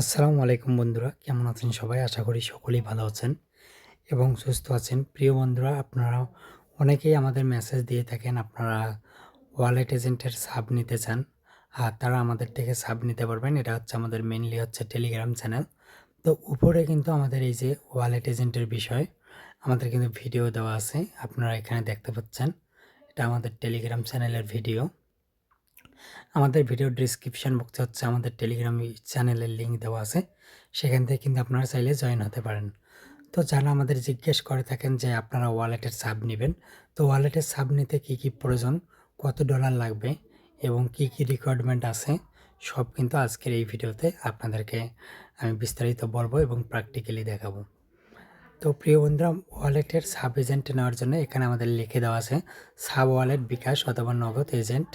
আসসালামু আলাইকুম বন্ধুরা, কেমন আছেন সবাই? আশা করি সকলেই ভালো আছেন এবং সুস্থ আছেন। প্রিয় বন্ধুরা আপনারা অনেকেই আমাদের মেসেজ দিয়ে থাকেন, আপনারা ওয়ালেট এজেন্টের সাব নিতে চান, আর তারা আমাদের থেকে সাব নিতে পারবেন। এটা হচ্ছে আমাদের মেনলি হচ্ছে টেলিগ্রাম চ্যানেল তো উপরে কিন্তু আমাদের এই যে ওয়ালেট এজেন্টের বিষয়, আমাদের কিন্তু ভিডিও দেওয়া আছে, আপনারা এখানে দেখতে পাচ্ছেন। এটা আমাদের টেলিগ্রাম চ্যানেলের ভিডিও আমাদের ভিডিও ডিসক্রিপশন বক্সে হচ্ছে আমাদের টেলিগ্রাম চ্যানেলের লিঙ্ক দেওয়া আছে। সেখান থেকে কিন্তু আপনারা চাইলে জয়েন হতে পারেন। তো যারা আমাদের জিজ্ঞেস করে থাকেন যে আপনারা ওয়ালেটের সাব নেবেন, তো ওয়ালেটের সাব নিতে কী কী প্রয়োজন, কত ডলার লাগবে এবং কি কি রিকোয়ারমেন্ট আছে, সব কিন্তু আজকের এই ভিডিওতে আপনাদেরকে আমি বিস্তারিত বলব এবং প্র্যাকটিক্যালি দেখাবো। তো প্রিয় বন্ধুরা ওয়ালেটের সাব এজেন্ট নেওয়ার জন্য এখানে আমাদের লিখে দেওয়া আছে সাব ওয়ালেট বিকাশ অথবা নগদ এজেন্ট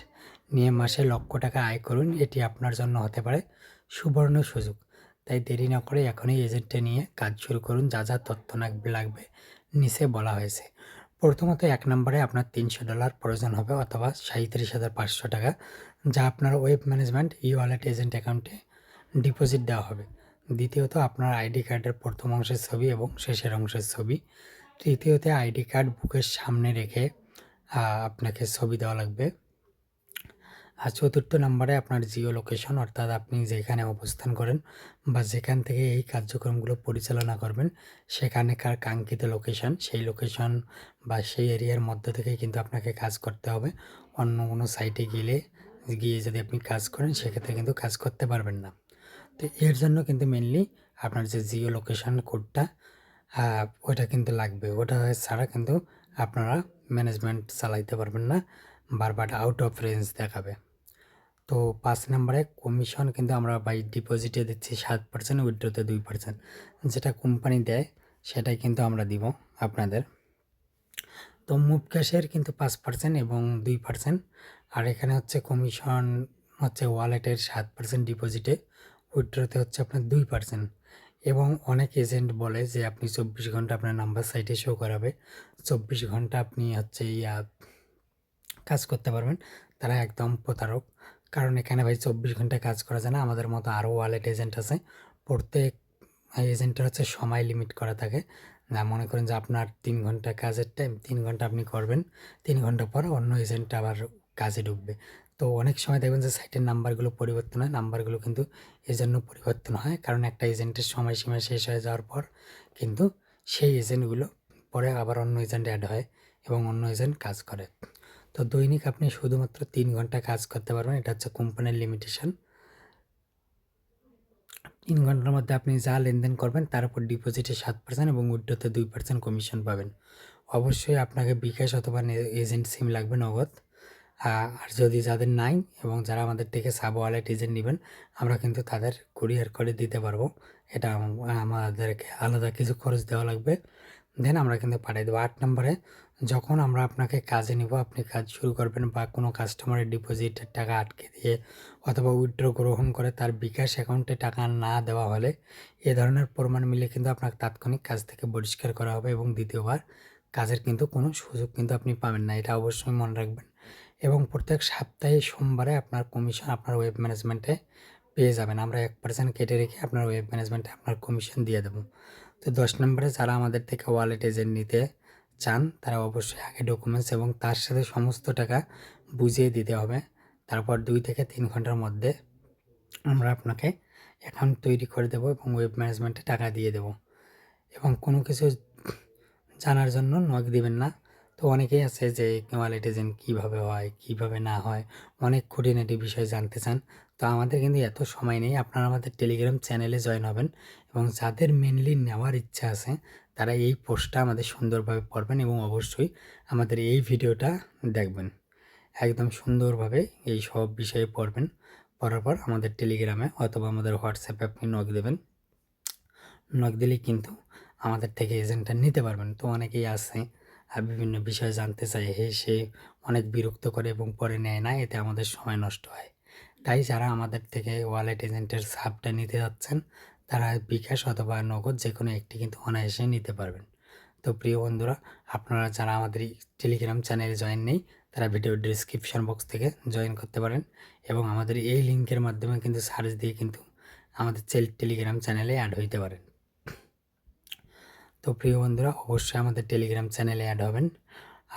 নিয়ে মাসে লক্ষ টাকা আয় করুন, এটি আপনার জন্য হতে পারে সুবর্ণ সুযোগ। তাই দেরি না করে এখনই এজেন্টে নিয়ে কাজ শুরু করুন, যা যা তথ্য লাগবে নিচে বলা হয়েছে। প্রথমত এক নম্বরে আপনার তিনশো ডলার প্রয়োজন হবে অথবা সাঁত্রিশ হাজার পাঁচশো টাকা, যা আপনার web management e wallet agent অ্যাকাউন্টে ডিপোজিট দেওয়া হবে। দ্বিতীয়ত, আপনার আইডি কার্ডের প্রথম অংশের ছবি এবং শেষের অংশের ছবি। তৃতীয়তে, আইডি কার্ড বুকের সামনে রেখে আপনাকে ছবি দেওয়া লাগবে। আর চতুর্থ নম্বরে আপনার জিও লোকেশন অর্থাৎ আপনি যেখানে অবস্থান করেন বা যেখান থেকে এই কার্যক্রমগুলো পরিচালনা করবেন, সেখানেকার কাঙ্ক্ষিত লোকেশন সেই লোকেশন বা সেই এরিয়ার মধ্য থেকেই কিন্তু আপনাকে কাজ করতে হবে। অন্য কোনো সাইটে গেলে, গিয়ে যদি আপনি কাজ করেন, সেক্ষেত্রে কিন্তু কাজ করতে পারবেন না। তো এর জন্য কিন্তু মেনলি আপনার যে জিও লোকেশন কোডটা ওইটা কিন্তু লাগবে। ওটা ছাড়া কিন্তু আপনারা ম্যানেজমেন্ট চালাইতে পারবেন না, বারবার আউট অফ রেঞ্জ দেখাবে। তো পাঁচ নম্বরে কমিশন কিন্তু আমরা বাই ডিপোজিটে দিচ্ছি সাত পার্সেন্ট উইড্রোতে দুই পার্সেন্ট যেটা কোম্পানি দেয়, সেটাই কিন্তু আমরা দিব আপনাদের। তো মুভ ক্যাশের কিন্তু পাঁচ পার্সেন্ট এবং দুই পার্সেন্ট আর এখানে হচ্ছে কমিশন হচ্ছে ওয়ালেটের সাত পার্সেন্ট ডিপোজিটে উইড্রোতে হচ্ছে আপনার দুই পার্সেন্ট এবং অনেক এজেন্ট বলে যে আপনি চব্বিশ ঘণ্টা আপনার নাম্বার সাইটে শো করাবে। চব্বিশ ঘণ্টা আপনি হচ্ছে ইয়া কাজ করতে পারবেন। তারা একদম প্রতারক। কারণ এখানে ভাই চব্বিশ ঘণ্টা কাজ করা যায় না। আমাদের মতো আরও ওয়ালেট এজেন্ট আছে। প্রত্যেক এজেন্টের হচ্ছে সময় লিমিট করা থাকে। না, মনে করেন যে আপনার তিন ঘণ্টা কাজের টাইম তিন ঘণ্টা আপনি করবেন, তিন ঘণ্টা পর অন্য এজেন্ট আবার কাজে ঢুকবে। তো অনেক সময় দেখবেন যে সাইটের নাম্বারগুলো পরিবর্তন হয়। নাম্বারগুলো কিন্তু এই জন্য পরিবর্তন হয়। কারণ একটা এজেন্টের সময়সীমা শেষ হয়ে যাওয়ার পর কিন্তু সেই এজেন্টগুলো পরে আবার অন্য এজেন্ট অ্যাড হয় এবং অন্য এজেন্ট কাজ করে। তো দৈনিক আপনি শুধুমাত্র তিন ঘণ্টা কাজ করতে পারবেন, এটা হচ্ছে কোম্পানির লিমিটেশন তিন ঘণ্টার মধ্যে আপনি যা লেনদেন করবেন, তার উপর ডিপোজিটে সাত পার্সেন্ট এবং উইড্রোতে দুই পার্সেন্ট কমিশন পাবেন। অবশ্যই আপনাকে বিকাশ অথবা এজেন্ট সিম লাগবে নগদ। আর যদি যাদের নাই এবং যারা আমাদের থেকে সাব ওয়ালেট এজেন্ট নেবেন, আমরা কিন্তু তাদের কুরিয়ার করে দিতে পারব। এটা আমাদেরকে আলাদা কিছু খরচ দেওয়া লাগবে। দেন আমরা কিন্তু পাঠিয়ে দেবো। আট নম্বরে যখন আমরা আপনাকে কাজে নিব, আপনি কাজ শুরু করবেন বা কোনো কাস্টমারের ডিপোজিটের টাকা আটকে দিয়ে অথবা উইথড্র গ্রহণ করে তার বিকাশ অ্যাকাউন্টে টাকা না দেওয়া হলে এ ধরনের প্রমাণ মিলে কিন্তু আপনাকে তাৎক্ষণিক কাজ থেকে বহিষ্কার করা হবে এবং দ্বিতীয়বার কাজের কিন্তু কোনো সুযোগ কিন্তু আপনি পাবেন না। এটা অবশ্যই মনে রাখবেন এবং প্রত্যেক সপ্তাহে সোমবারে আপনার কমিশন আপনার ওয়েব ম্যানেজমেন্টে পেয়ে যাবেন। আমরা এক পার্সেন্ট কেটে রেখে আপনার ওয়েব ম্যানেজমেন্টে আপনার কমিশন দিয়ে দেবো। তো দশ নম্বরে যারা আমাদের থেকে ওয়ালেট এজেন্ট নিতে চান, তারা অবশ্যই আগে ডকুমেন্টস এবং তার সাথে সমস্ত টাকা বুঝিয়ে দিতে হবে। তারপর দুই থেকে তিন ঘণ্টার মধ্যে আমরা আপনাকে অ্যাকাউন্ট তৈরি করে দেবো এবং ওয়েব ম্যানেজমেন্টে টাকা দিয়ে দেবো। এবং কোনো কিছু জানার জন্য নক দিবেন না। তো অনেকেই আছে যে ওয়ালেট এজেন্ট কীভাবে হয়, কীভাবে না হয়? অনেক খুঁটিনাটি বিষয় জানতে চান। তো আমাদের কিন্তু এত সময় নেই। আপনারা আমাদের টেলিগ্রাম চ্যানেলে জয়েন হবেন এবং যাদের মেনলি নেওয়ার ইচ্ছা আছে, তারা এই পোস্টটা আমাদের সুন্দরভাবে পড়বেন এবং অবশ্যই আমাদের এই ভিডিওটা দেখবেন। একদম সুন্দরভাবে এই সব বিষয়ে পড়বেন। পড়ার পর আমাদের টেলিগ্রামে অথবা আমাদের হোয়াটসঅ্যাপে আপনি নক দেবেন। নক দিলেই কিন্তু আমাদের থেকে এজেন্টটা নিতে পারবেন। তো অনেকেই আছে, আর বিভিন্ন বিষয় জানতে চায়, হে সে অনেক বিরক্ত করে এবং পরে নেয় না, এতে আমাদের সময় নষ্ট হয়। তাই যারা আমাদের থেকে ওয়ালেট এজেন্টের সাবটা নিতে যাচ্ছেন, তারা বিকাশ অথবা নগদ যে কোনো একটি কিন্তু অনায়াসে নিতে পারবেন। তো প্রিয় বন্ধুরা, আপনারা যারা আমাদের টেলিগ্রাম চ্যানেলে জয়েন নেই, তারা ভিডিও ডিসক্রিপশন বক্স থেকে জয়েন করতে পারেন এবং আমাদের এই লিঙ্কের মাধ্যমে কিন্তু সার্চ দিয়ে কিন্তু আমাদের চেল টেলিগ্রাম চ্যানেলে অ্যাড হইতে পারেন। তো প্রিয় বন্ধুরা, অবশ্যই আমাদের টেলিগ্রাম চ্যানেলে অ্যাড হবেন।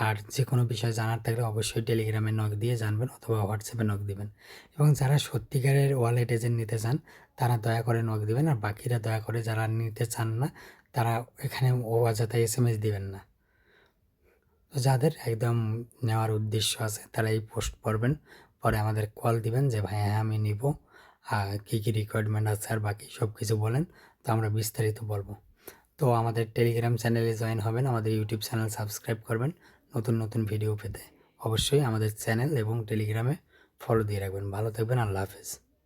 আর যে কোনো বিষয় জানার থাকলে অবশ্যই টেলিগ্রামে নক দিয়ে জানবেন অথবা হোয়াটসঅ্যাপে নক দিবেন। এবং যারা সত্যিকারের ওয়ালেট এজেন্ট নিতে চান, তারা দয়া করে নক দিবেন আর বাকিরা দয়া করে যারা নিতে চান না, তারা এখানে অযথা এস এম এস দিবেন না। তো যাদের একদম নেওয়ার উদ্দেশ্য আছে, তারা এই পোস্ট পড়বেন, পরে আমাদের কল দিবেন যে, ভাই হ্যাঁ আমি নিব। আর কী কী রিকোয়ারমেন্ট আছে আর বাকি সব কিছু বলেন, তো আমরা বিস্তারিত বলব। তো আমাদের টেলিগ্রাম চ্যানেলে জয়েন হবেন, আমাদের ইউটিউব চ্যানেল সাবস্ক্রাইব করবেন নতুন নতুন ভিডিও পেতে অবশ্যই আমাদের চ্যানেল এবং টেলিগ্রামে ফলো দিয়ে রাখবেন। ভালো থাকবেন, আল্লাহ হাফেজ।